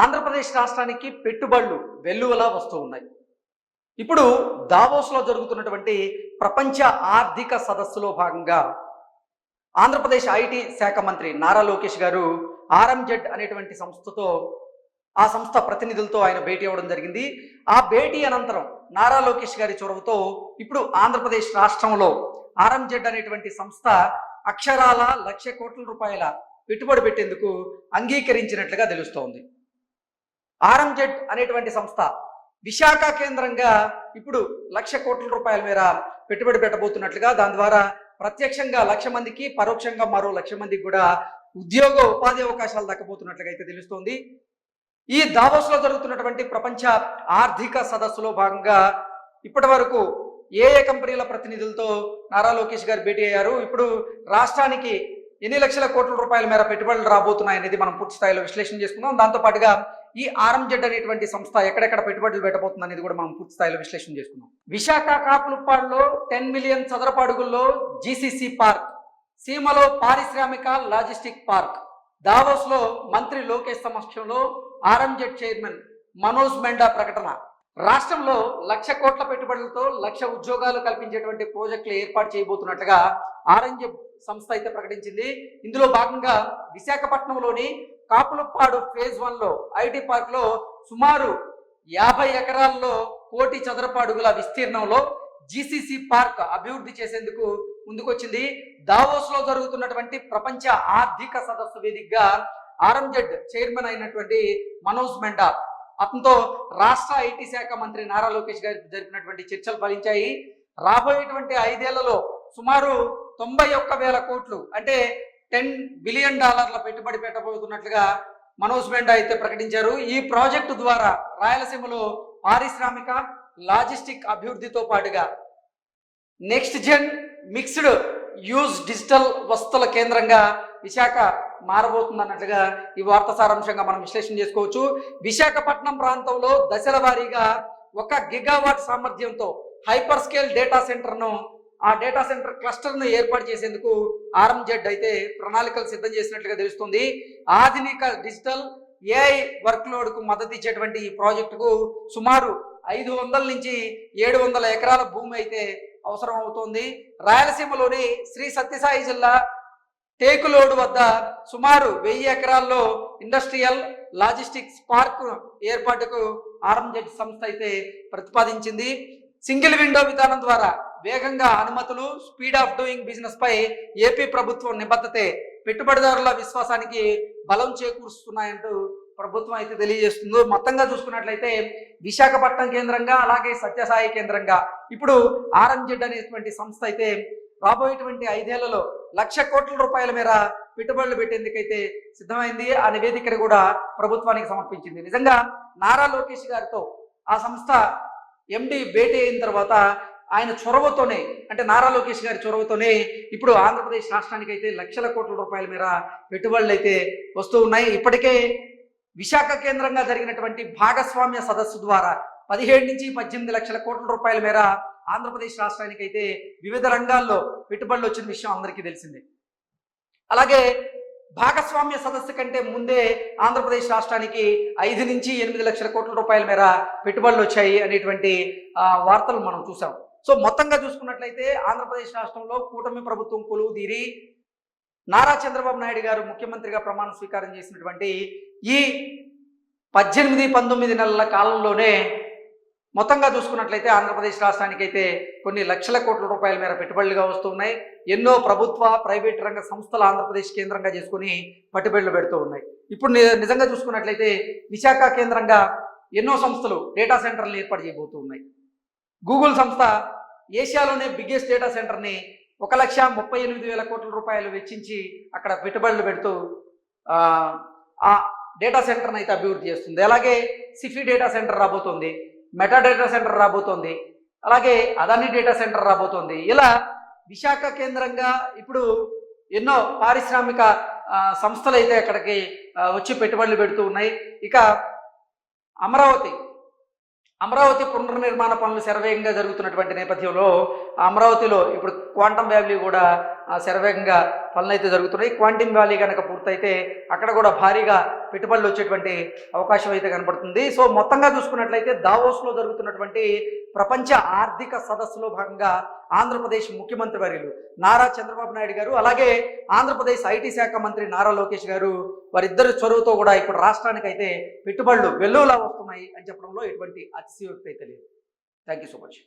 ఆంధ్రప్రదేశ్ రాష్ట్రానికి పెట్టుబడులు వెల్లువలా వస్తూ ఉన్నాయి. ఇప్పుడు దావోస్లో జరుగుతున్నటువంటి ప్రపంచ ఆర్థిక సదస్సులో భాగంగా ఆంధ్రప్రదేశ్ ఐటీ శాఖ మంత్రి నారా లోకేష్ గారు ఆర్ఎంజెడ్ అనేటువంటి సంస్థతో ఆ సంస్థ ప్రతినిధులతో ఆయన భేటీ అవ్వడం జరిగింది. ఆ భేటీ అనంతరం నారా లోకేష్ గారి చొరవతో ఇప్పుడు ఆంధ్రప్రదేశ్ రాష్ట్రంలో ఆర్ఎంజెడ్ అనేటువంటి సంస్థ అక్షరాల లక్ష కోట్ల రూపాయల పెట్టుబడి పెట్టేందుకు అంగీకరించినట్లుగా తెలుస్తోంది. ఆర్ఎంజెడ్ అనేటువంటి సంస్థ విశాఖ కేంద్రంగా ఇప్పుడు లక్ష కోట్ల రూపాయల మేర పెట్టుబడి పెట్టబోతున్నట్లుగా దాని ద్వారా ప్రత్యక్షంగా లక్ష మందికి పరోక్షంగా మరో లక్ష మందికి కూడా ఉద్యోగ ఉపాధి అవకాశాలు దక్కబోతున్నట్లుగా అయితే తెలుస్తోంది. ఈ దావోస్లో జరుగుతున్నటువంటి ప్రపంచ ఆర్థిక సదస్సులో భాగంగా ఇప్పటి వరకు ఏ ఏ కంపెనీల ప్రతినిధులతో నారా లోకేష్ గారు భేటీ అయ్యారు? ఇప్పుడు రాష్ట్రానికి ఎన్ని లక్షల కోట్ల రూపాయల మేర పెట్టుబడులు రాబోతున్నాయనేది మనం పూర్తి స్థాయిలో విశ్లేషణ చేసుకుందాం. దాంతో పాటుగా ఈ ఆర్ఎంజెడ్ అనేటువంటి సంస్థ ఎక్కడెక్కడ పెట్టుబడులు పెట్టబోతుంది అనేది కూడా మనం పూర్తి స్థాయిలో విశ్లేషణ చేసుకున్నాం విశాఖ కాపులుప్పాడులో టెన్ మిలియన్ చదరపు అడుగుల్లో జీసీసీ పార్క్ సీమలో పారిశ్రామిక లాజిస్టిక్ పార్క్ దావోస్లో మంత్రి లోకేష్ సమక్షంలో ఆర్ఎంజెడ్ చైర్మన్ మనోజ్ మెండా ప్రకటన. రాష్ట్రంలో లక్ష కోట్ల పెట్టుబడులతో లక్ష ఉద్యోగాలు కల్పించేటువంటి ప్రాజెక్టులు ఏర్పాటు చేయబోతున్నట్లుగా ఆర్ఎంజెడ్ సంస్థ అయితే ప్రకటించింది. ఇందులో భాగంగా విశాఖపట్నంలోని కాపులపాడు ఫేజ్ వన్లో ఐటీ పార్క్లో సుమారు యాభై ఎకరాల్లో కోటి చదరపు అడుగుల విస్తీర్ణంలో జీసీసీ పార్క్ అభివృద్ధి చేసేందుకు ముందుకొచ్చింది. దావోస్లో జరుగుతున్నటువంటి ప్రపంచ ఆర్థిక సదస్సు వేదికగా ఆర్ఎంజెడ్ చైర్మన్ అయినటువంటి మనోజ్ మెండా అతనితో రాష్ట్ర ఐటీ శాఖ మంత్రి నారా లోకేష్ గారు జరిపినటువంటి చర్చలు ఫలించాయి. రాబోయేటువంటి ఐదేళ్ళలో సుమారు తొంభై ఒక్క వేల కోట్లు అంటే టెన్ బిలియన్ డాలర్ల పెట్టుబడి పెట్టబోతున్నట్లుగా మనోజ్ మెండా అయితే ప్రకటించారు. ఈ ప్రాజెక్టు ద్వారా రాయలసీమలో పారిశ్రామిక లాజిస్టిక్ అభివృద్ధితో పాటుగా next gen mixed use digital వస్తుల కేంద్రంగా విశాఖ మారబోతుందన్నట్లుగా ఈ వార్త సారాంశంగా మనం విశ్లేషణ చేసుకోవచ్చు. విశాఖపట్నం ప్రాంతంలో దశల వారీగా ఒక గిగావాట్ సామర్థ్యంతో హైపర్ స్కేల్ డేటా సెంటర్ను ఆ డేటా సెంటర్ క్లస్టర్ను ఏర్పాటు చేసేందుకు ఆర్ఎంజెడ్ అయితే ప్రణాళికలు సిద్ధం చేసినట్లుగా తెలుస్తుంది. ఆధునిక డిజిటల్ ఏఐ వర్క్ లోడ్కు మద్దతు ఇచ్చేటువంటి ఈ ప్రాజెక్టుకు సుమారు ఐదు వందల నుంచి ఏడు వందల ఎకరాల భూమి అయితే అవసరం అవుతోంది. రాయలసీమలోని శ్రీ సత్యసాయి జిల్లా టేకులోడు వద్ద సుమారు వెయ్యి ఎకరాల్లో ఇండస్ట్రియల్ లాజిస్టిక్స్ పార్క్ ఏర్పాటుకు ఆర్ఎంజెడ్ సంస్థ అయితే ప్రతిపాదించింది. సింగిల్ విండో విధానం ద్వారా వేగంగా అనుమతులు స్పీడ్ ఆఫ్ డూయింగ్ బిజినెస్ పై ఏపీ ప్రభుత్వం నిబద్ధతే పెట్టుబడిదారుల విశ్వాసానికి బలం చేకూరుస్తున్నాయంటూ ప్రభుత్వం అయితే తెలియజేస్తుందో. మొత్తంగా చూసుకున్నట్లయితే విశాఖపట్నం కేంద్రంగా అలాగే సత్యసాయి కేంద్రంగా ఇప్పుడు ఆర్ఎంజెడ్ అనేటువంటి సంస్థ అయితే రాబోయేటువంటి ఐదేళ్ళలో లక్ష కోట్ల రూపాయల మేర పెట్టుబడులు పెట్టేందుకైతే సిద్ధమైంది. ఆ నివేదికను కూడా ప్రభుత్వానికి సమర్పించింది. నిజంగా నారా లోకేష్ గారితో ఆ సంస్థ ఎండి భేటీ అయిన తర్వాత ఆయన చొరవతోనే అంటే నారా లోకేష్ గారి చొరవతోనే ఇప్పుడు ఆంధ్రప్రదేశ్ రాష్ట్రానికి అయితే లక్షల కోట్ల రూపాయల మేర పెట్టుబడులు అయితే వస్తూ ఉన్నాయి. ఇప్పటికే విశాఖ కేంద్రంగా జరిగినటువంటి భాగస్వామ్య సదస్సు ద్వారా పదిహేడు నుంచి పద్దెనిమిది లక్షల కోట్ల రూపాయల మేర ఆంధ్రప్రదేశ్ రాష్ట్రానికి అయితే వివిధ రంగాల్లో పెట్టుబడులు వచ్చిన విషయం అందరికీ తెలిసిందే. అలాగే భాగస్వామ్య సదస్సు కంటే ముందే ఆంధ్రప్రదేశ్ రాష్ట్రానికి ఐదు నుంచి ఎనిమిది లక్షల కోట్ల రూపాయల మేర పెట్టుబడులు వచ్చాయి అనేటువంటి వార్తలు మనం చూసాం సో మొత్తంగా చూసుకున్నట్లయితే ఆంధ్రప్రదేశ్ రాష్ట్రంలో కూటమి ప్రభుత్వం కొలువు తీరి నారా చంద్రబాబు నాయుడు గారు ముఖ్యమంత్రిగా ప్రమాణ స్వీకారం చేసినటువంటి ఈ పద్దెనిమిది పంతొమ్మిది నెలల కాలంలోనే మొత్తంగా చూసుకున్నట్లయితే ఆంధ్రప్రదేశ్ రాష్ట్రానికి అయితే కొన్ని లక్షల కోట్ల రూపాయల మేర పెట్టుబడులుగా వస్తున్నాయి. ఎన్నో ప్రభుత్వ ప్రైవేట్ రంగ సంస్థలు ఆంధ్రప్రదేశ్ కేంద్రంగా చేసుకుని పెట్టుబడులు పెడుతూ ఉన్నాయి. ఇప్పుడు ని- నిజంగా చూసుకున్నట్లయితే విశాఖ కేంద్రంగా ఎన్నో సంస్థలు డేటా సెంటర్లు ఏర్పాటు చేయబోతూ ఉన్నాయి గూగుల్ సంస్థ ఏషియాలోనే బిగ్గెస్ట్ డేటా సెంటర్ని ఒక లక్ష ముప్పై ఎనిమిది వేల కోట్ల రూపాయలు వెచ్చించి అక్కడ పెట్టుబడులు పెడుతూ ఆ, డేటా సెంటర్ని అయితే అభివృద్ధి చేస్తుంది. అలాగే సిఫీ డేటా సెంటర్ రాబోతోంది మెటా డేటా సెంటర్ రాబోతోంది అలాగే అదాని డేటా సెంటర్ రాబోతోంది. ఇలా విశాఖ కేంద్రంగా ఇప్పుడు ఎన్నో పారిశ్రామిక సంస్థలు అయితే అక్కడికి వచ్చి పెట్టుబడులు పెడుతూ ఉన్నాయి. ఇక అమరావతి అమరావతి పునర్నిర్మాణ పనులు శరవేగంగా జరుగుతున్నటువంటి నేపథ్యంలో అమరావతిలో ఇప్పుడు క్వాంటమ్ వ్యాలీ కూడా శరవేగంగా పనులైతే జరుగుతున్నాయి. క్వాంటిమ్ వ్యాలీ కనుక పూర్తయితే అక్కడ కూడా భారీగా పెట్టుబడులు వచ్చేటువంటి అవకాశం అయితే కనపడుతుంది సో మొత్తంగా చూసుకున్నట్లయితే దావోస్లో జరుగుతున్నటువంటి ప్రపంచ ఆర్థిక సదస్సులో భాగంగా ఆంధ్రప్రదేశ్ ముఖ్యమంత్రి వర్యులు నారా చంద్రబాబు నాయుడు గారు అలాగే ఆంధ్రప్రదేశ్ ఐటీ శాఖ మంత్రి నారా లోకేష్ గారు వారిద్దరి చొరవతో కూడా ఇప్పుడు రాష్ట్రానికి అయితే పెట్టుబడులు వెల్లువలా వస్తున్నాయి అని చెప్పడంలో ఎటువంటి అతిశయోక్తి అయితే లేదు. Thank you so much